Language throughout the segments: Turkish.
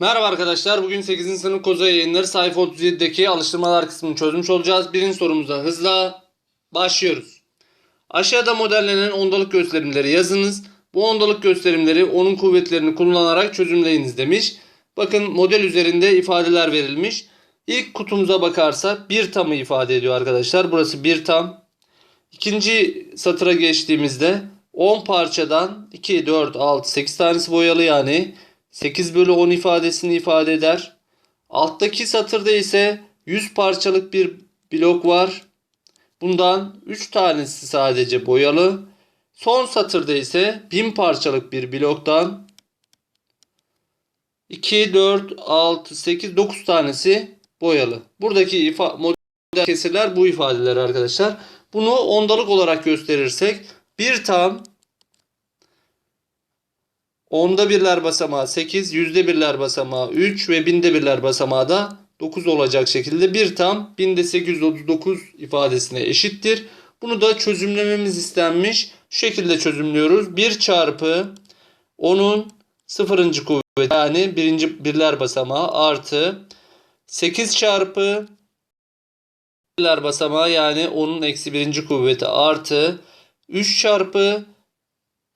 Merhaba arkadaşlar. Bugün 8. sınıf koza yayınları sayfa 37'deki alıştırmalar kısmını çözmüş olacağız. Birinci sorumuza hızla başlıyoruz. Aşağıda modellenen ondalık gösterimleri yazınız. Bu ondalık gösterimleri onun kuvvetlerini kullanarak çözümleyiniz demiş. Bakın model üzerinde ifadeler verilmiş. İlk kutumuza bakarsak bir tamı ifade ediyor arkadaşlar. Burası bir tam. İkinci satıra geçtiğimizde 10 parçadan 2, 4, 6, 8 tanesi boyalı yani 8 bölü 10 ifadesini ifade eder. Alttaki satırda ise 100 parçalık bir blok var. Bundan 3 tanesi sadece boyalı. Son satırda ise 1000 parçalık bir bloktan 2, 4, 6, 8, 9 tanesi boyalı. Buradaki model kesirler bu ifadeler arkadaşlar. Bunu ondalık olarak gösterirsek bir tam onda birler basamağı 8, yüzde birler basamağı 3 ve binde birler basamağı da 9 olacak şekilde bir tam binde 839 ifadesine eşittir. Bunu da çözümlememiz istenmiş. Şu şekilde çözümlüyoruz. 1 çarpı 10'un sıfırıncı kuvveti yani birinci birler basamağı artı 8 çarpı birler basamağı yani onun eksi birinci kuvveti artı 3 çarpı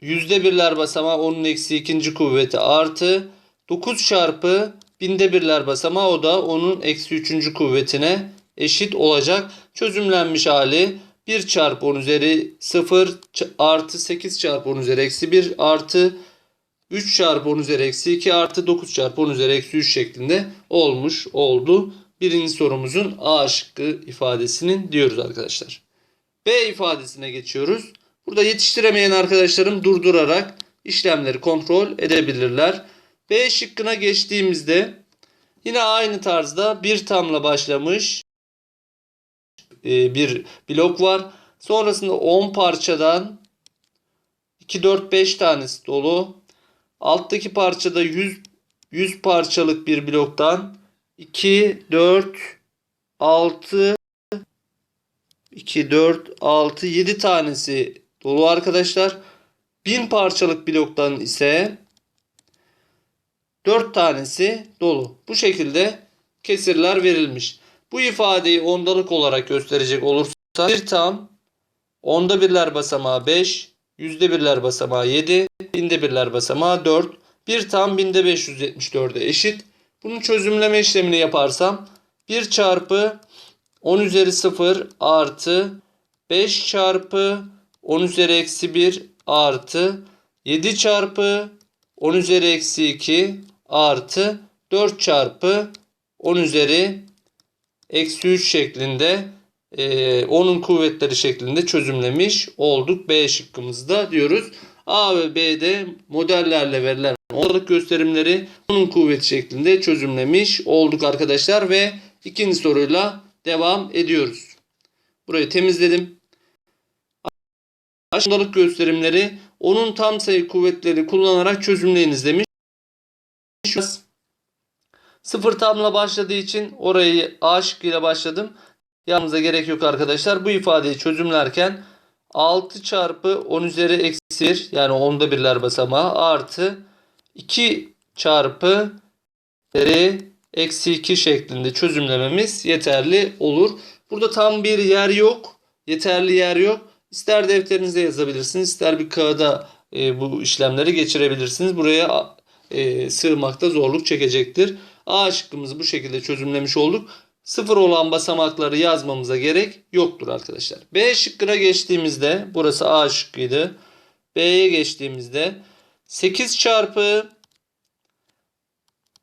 yüzde birler basamağı onun eksi ikinci kuvveti artı 9 çarpı binde birler basamağı o da onun eksi üçüncü kuvvetine eşit olacak. Çözümlenmiş hali 1 çarpı 10 üzeri 0 artı 8 çarpı 10 üzeri eksi 1 artı 3 çarpı 10 üzeri eksi 2 artı 9 çarpı 10 üzeri eksi 3 şeklinde olmuş oldu. Birinci sorumuzun A şıkkı ifadesinin diyoruz arkadaşlar. B ifadesine geçiyoruz. Burada yetiştiremeyen arkadaşlarım durdurarak işlemleri kontrol edebilirler. B şıkkına geçtiğimizde yine aynı tarzda bir tamla başlamış e, bir blok var. Sonrasında 10 parçadan 2, 4, 5 tanesi dolu. Alttaki parçada 100, 100 parçalık bir bloktan 2, 4, 6, 2, 4, 6, 7 tanesi dolu arkadaşlar. 1000 parçalık bloktan ise 4 tanesi dolu. Bu şekilde kesirler verilmiş. Bu ifadeyi ondalık olarak gösterecek olursa bir tam onda birler basamağı 5, yüzde birler basamağı 7, binde birler basamağı 4. Bir tam binde 574'e eşit. Bunun çözümleme işlemini yaparsam 1 çarpı 10 üzeri 0 artı 5 çarpı 10 üzeri eksi 1 artı 7 çarpı 10 üzeri eksi 2 artı 4 çarpı 10 üzeri eksi 3 şeklinde e, onun kuvvetleri şeklinde çözümlemiş olduk. B şıkkımızda diyoruz. A ve B'de modellerle verilen ondalık gösterimleri onun kuvveti şeklinde çözümlemiş olduk arkadaşlar ve ikinci soruyla devam ediyoruz. Burayı temizledim. Ondalık gösterimleri onun tam sayı kuvvetleri kullanarak çözümleyiniz demiş. Sıfır tamla başladığı için orayı A şıkkıyla başladım. Yalnız'a gerek yok arkadaşlar. Bu ifadeyi çözümlerken 6 çarpı 10 üzeri eksi 1 yani onda birler basamağı artı 2 çarpı üzeri eksi 2 şeklinde çözümlememiz yeterli olur. Burada tam bir yer yok. Yeterli yer yok. İster defterinize yazabilirsiniz, ister bir kağıda e, bu işlemleri geçirebilirsiniz. Buraya e, sığmakta zorluk çekecektir. A şıkkımızı bu şekilde çözümlemiş olduk. Sıfır olan basamakları yazmamıza gerek yoktur arkadaşlar. B şıkkına geçtiğimizde burası A şıkkıydı. B'ye geçtiğimizde 8 çarpı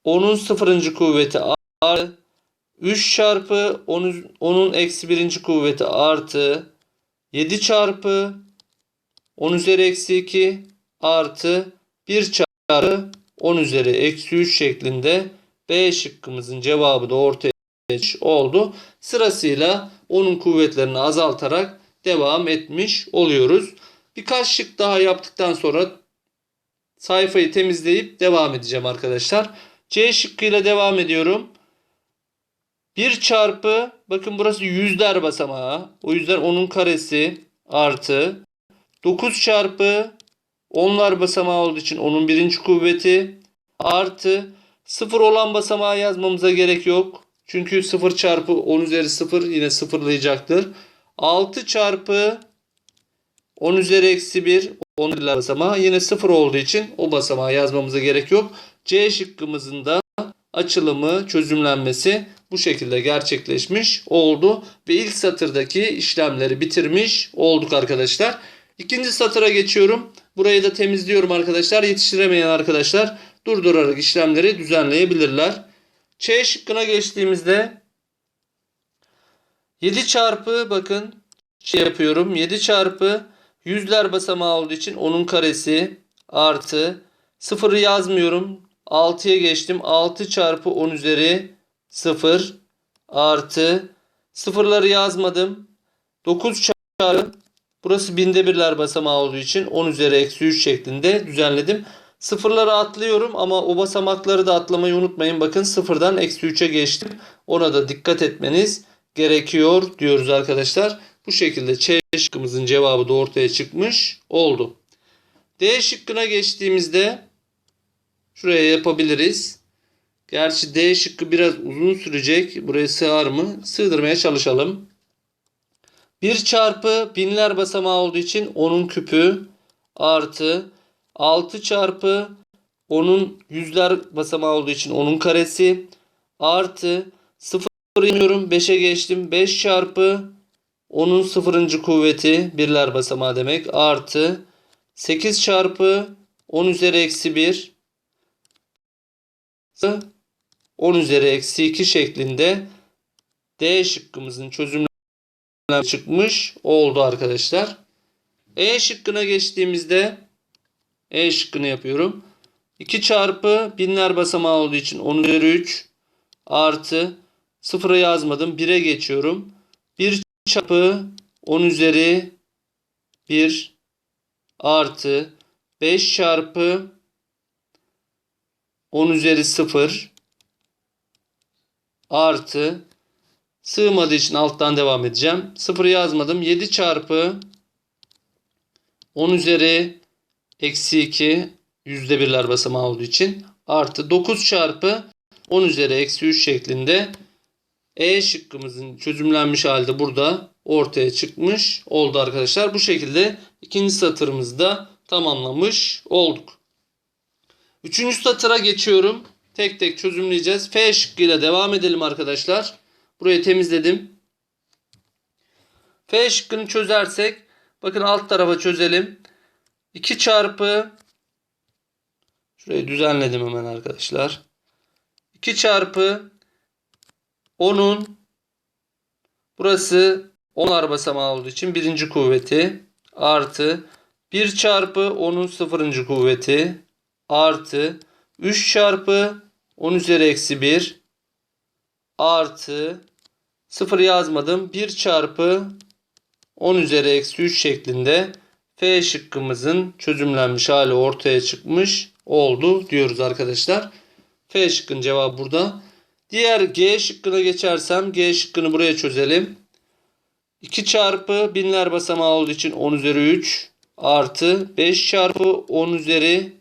10'un sıfırıncı kuvveti artı 3 çarpı 10'un 10'un eksi birinci kuvveti artı 7 çarpı 10 üzeri eksi 2 artı 1 çarpı 10 üzeri eksi 3 şeklinde B şıkkımızın cevabı da ortaya oldu. Sırasıyla onun kuvvetlerini azaltarak devam etmiş oluyoruz. Birkaç şık daha yaptıktan sonra sayfayı temizleyip devam edeceğim arkadaşlar. C şıkkıyla devam ediyorum. 1 çarpı bakın burası yüzler basamağı. O yüzden onun karesi artı 9 çarpı onlar basamağı olduğu için onun birinci kuvveti artı Sıfır olan basamağı yazmamıza gerek yok. Çünkü 0 çarpı 10 üzeri 0 yine sıfırlayacaktır. 6 çarpı 10 üzeri eksi 1 10 birler basamağı yine 0 olduğu için o basamağı yazmamıza gerek yok. C şıkkımızın da açılımı, çözümlenmesi bu şekilde gerçekleşmiş oldu. Ve ilk satırdaki işlemleri bitirmiş olduk arkadaşlar. İkinci satıra geçiyorum. Burayı da temizliyorum arkadaşlar. Yetiştiremeyen arkadaşlar durdurarak işlemleri düzenleyebilirler. Ç şıkkına geçtiğimizde 7 çarpı bakın şey yapıyorum. 7 çarpı yüzler basamağı olduğu için onun karesi artı sıfırı yazmıyorum. 6'ya geçtim. 6 çarpı 10 üzeri 0 artı sıfırları yazmadım. 9 çarpı burası binde birler basamağı olduğu için 10 üzeri eksi 3 şeklinde düzenledim. Sıfırları atlıyorum ama o basamakları da atlamayı unutmayın. Bakın sıfırdan eksi 3'e geçtim. Ona da dikkat etmeniz gerekiyor diyoruz arkadaşlar. Bu şekilde Ç şıkkımızın cevabı da ortaya çıkmış oldu. D şıkkına geçtiğimizde şuraya yapabiliriz. Gerçi D şıkkı biraz uzun sürecek. Buraya sığar mı? Sığdırmaya çalışalım. 1 çarpı binler basamağı olduğu için onun küpü artı 6 çarpı onun yüzler basamağı olduğu için onun karesi artı 0 iniyorum 5'e geçtim 5 çarpı onun sıfırıncı kuvveti birler basamağı demek artı 8 çarpı 10 üzeri eksi 1 10 üzeri eksi 2 şeklinde D şıkkımızın çözümleri çıkmış oldu arkadaşlar. E şıkkına geçtiğimizde E şıkkını yapıyorum. 2 çarpı binler basamağı olduğu için 10 üzeri 3 artı 0'a yazmadım 1'e geçiyorum. 1 çarpı 10 üzeri 1 artı 5 çarpı 10 üzeri 0 artı sığmadığı için alttan devam edeceğim. 0 yazmadım. 7 çarpı 10 üzeri eksi 2 yüzde birler basamağı olduğu için artı 9 çarpı 10 üzeri eksi 3 şeklinde E şıkkımızın çözümlenmiş halde burada ortaya çıkmış oldu arkadaşlar. Bu şekilde ikinci satırımızı da tamamlamış olduk. Üçüncü satıra geçiyorum. Tek tek çözümleyeceğiz. F şıkkıyla devam edelim arkadaşlar. Burayı temizledim. F şıkkını çözersek bakın alt tarafa çözelim. 2 çarpı şurayı düzenledim hemen arkadaşlar. 2 çarpı 10'un burası 10'lar basamağı olduğu için birinci kuvveti artı 1 çarpı 10'un sıfırıncı kuvveti artı 3 çarpı 10 üzeri eksi 1 artı 0 yazmadım 1 çarpı 10 üzeri eksi 3 şeklinde F şıkkımızın çözümlenmiş hali ortaya çıkmış oldu diyoruz arkadaşlar. F şıkkın cevabı burada. Diğer G şıkkına geçersem G şıkkını buraya çözelim. 2 çarpı binler basamağı olduğu için 10 üzeri 3 artı 5 çarpı 10 üzeri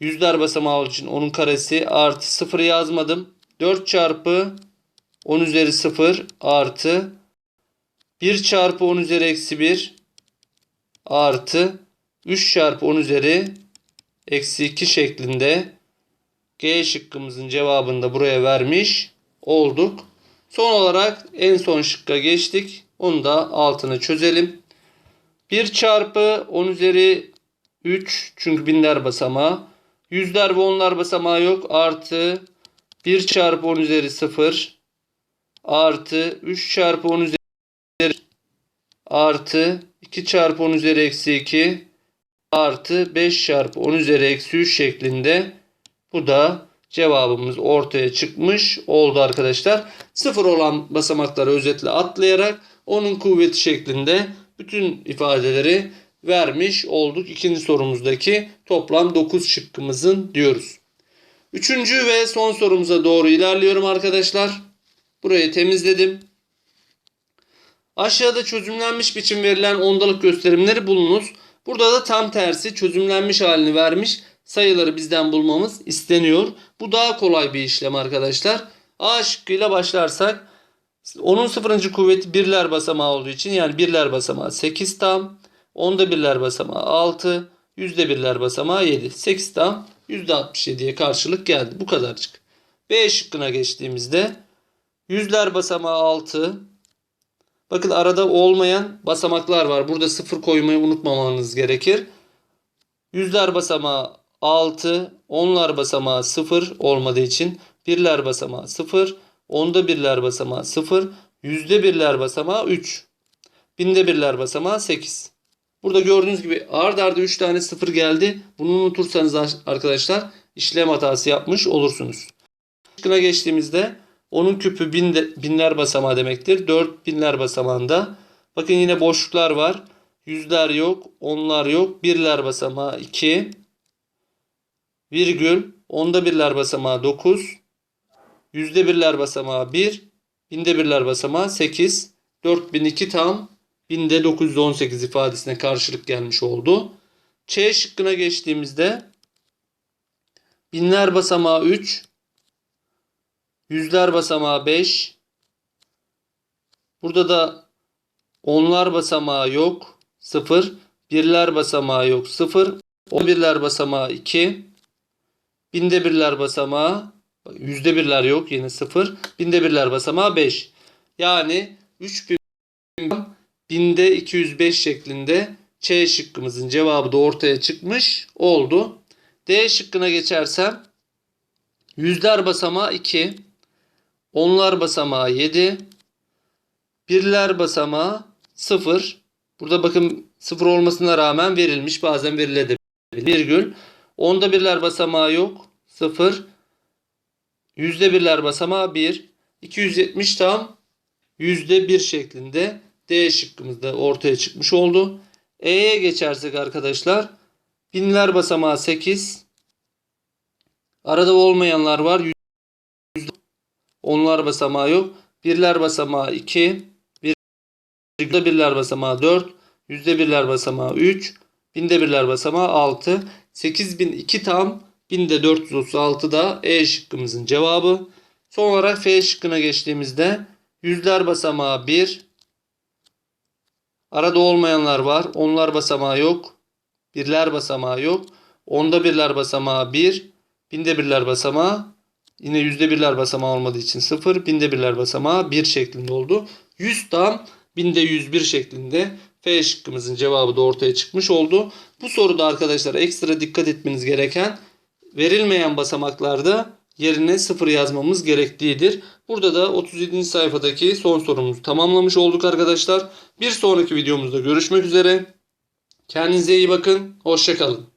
yüzler basamağı için onun karesi artı 0 yazmadım. 4 çarpı 10 üzeri 0 artı 1 çarpı 10 üzeri eksi 1 artı 3 çarpı 10 üzeri eksi 2 şeklinde G şıkkımızın cevabını da buraya vermiş olduk. Son olarak en son şıkka geçtik. Onu da altını çözelim. 1 çarpı 10 üzeri 3 çünkü binler basamağı. Yüzler ve onlar basamağı yok. Artı 1 çarpı 10 üzeri 0 artı 3 çarpı 10 üzeri artı 2 çarpı 10 üzeri eksi 2 artı 5 çarpı 10 üzeri eksi 3 şeklinde bu da cevabımız ortaya çıkmış oldu arkadaşlar. Sıfır olan basamakları özetle atlayarak onun kuvveti şeklinde bütün ifadeleri vermiş olduk. İkinci sorumuzdaki toplam 9 şıkkımızın diyoruz. Üçüncü ve son sorumuza doğru ilerliyorum arkadaşlar. Burayı temizledim. Aşağıda çözümlenmiş biçim verilen ondalık gösterimleri bulunuz. Burada da tam tersi çözümlenmiş halini vermiş. sayıları bizden bulmamız isteniyor. Bu daha kolay bir işlem arkadaşlar. A şıkkıyla başlarsak onun sıfırıncı kuvveti birler basamağı olduğu için yani birler basamağı 8 tam. Onda birler basamağı 6. Yüzde birler basamağı 7. 8 tam yüzde 67'ye karşılık geldi. Bu kadarcık. B şıkkına geçtiğimizde yüzler basamağı 6. Bakın arada olmayan basamaklar var. Burada sıfır koymayı unutmamanız gerekir. Yüzler basamağı 6, onlar basamağı 0 olmadığı için birler basamağı 0, onda birler basamağı 0, yüzde birler basamağı 3, binde birler basamağı 8. Burada gördüğünüz gibi ard arda 3 tane 0 geldi. Bunu unutursanız arkadaşlar işlem hatası yapmış olursunuz. Şıkkına geçtiğimizde onun küpü binler basamağı demektir. 4 binler basamağında. Bakın yine boşluklar var. Yüzler yok, onlar yok. Birler basamağı 2. Virgül, onda birler basamağı 9. Yüzde birler basamağı 1. Binde birler basamağı 8. 4002 tam binde 918 ifadesine karşılık gelmiş oldu. Ç şıkkına geçtiğimizde binler basamağı 3. Yüzler basamağı 5. Burada da onlar basamağı yok. 0. Birler basamağı yok. 0. On birler basamağı 2. Binde birler basamağı yüzde birler yok yine 0. Binde birler basamağı 5. Yani 3000 binde 205 şeklinde Ç şıkkımızın cevabı da ortaya çıkmış oldu. D şıkkına geçersem yüzler basamağı 2. Onlar basamağı 7. Birler basamağı 0. Burada bakın 0 olmasına rağmen verilmiş. Bazen verilebilir. Virgül. Onda birler basamağı yok. 0. Yüzde birler basamağı 1. 270 tam yüzde 1 şeklinde D şıkkımızda ortaya çıkmış oldu. E'ye geçersek arkadaşlar binler basamağı 8. Arada olmayanlar var. Onlar basamağı yok. Birler basamağı 2. Yüzde birler basamağı 4. Yüzde birler basamağı 3. Binde birler basamağı 6. 8002 tam binde 436 da E şıkkımızın cevabı. Son olarak F şıkkına geçtiğimizde yüzler basamağı 1. Arada olmayanlar var. Onlar basamağı yok. Birler basamağı yok. Onda birler basamağı 1. Binde birler basamağı yine yüzde birler basamağı olmadığı için 0. Binde birler basamağı 1 şeklinde oldu. 100 tam binde 101 şeklinde F şıkkımızın cevabı da ortaya çıkmış oldu. Bu soruda arkadaşlar ekstra dikkat etmeniz gereken verilmeyen basamaklarda yerine 0 yazmamız gerektiğidir. Burada da 37. sayfadaki son sorumuzu tamamlamış olduk arkadaşlar. Bir sonraki videomuzda görüşmek üzere. Kendinize iyi bakın. Hoşçakalın.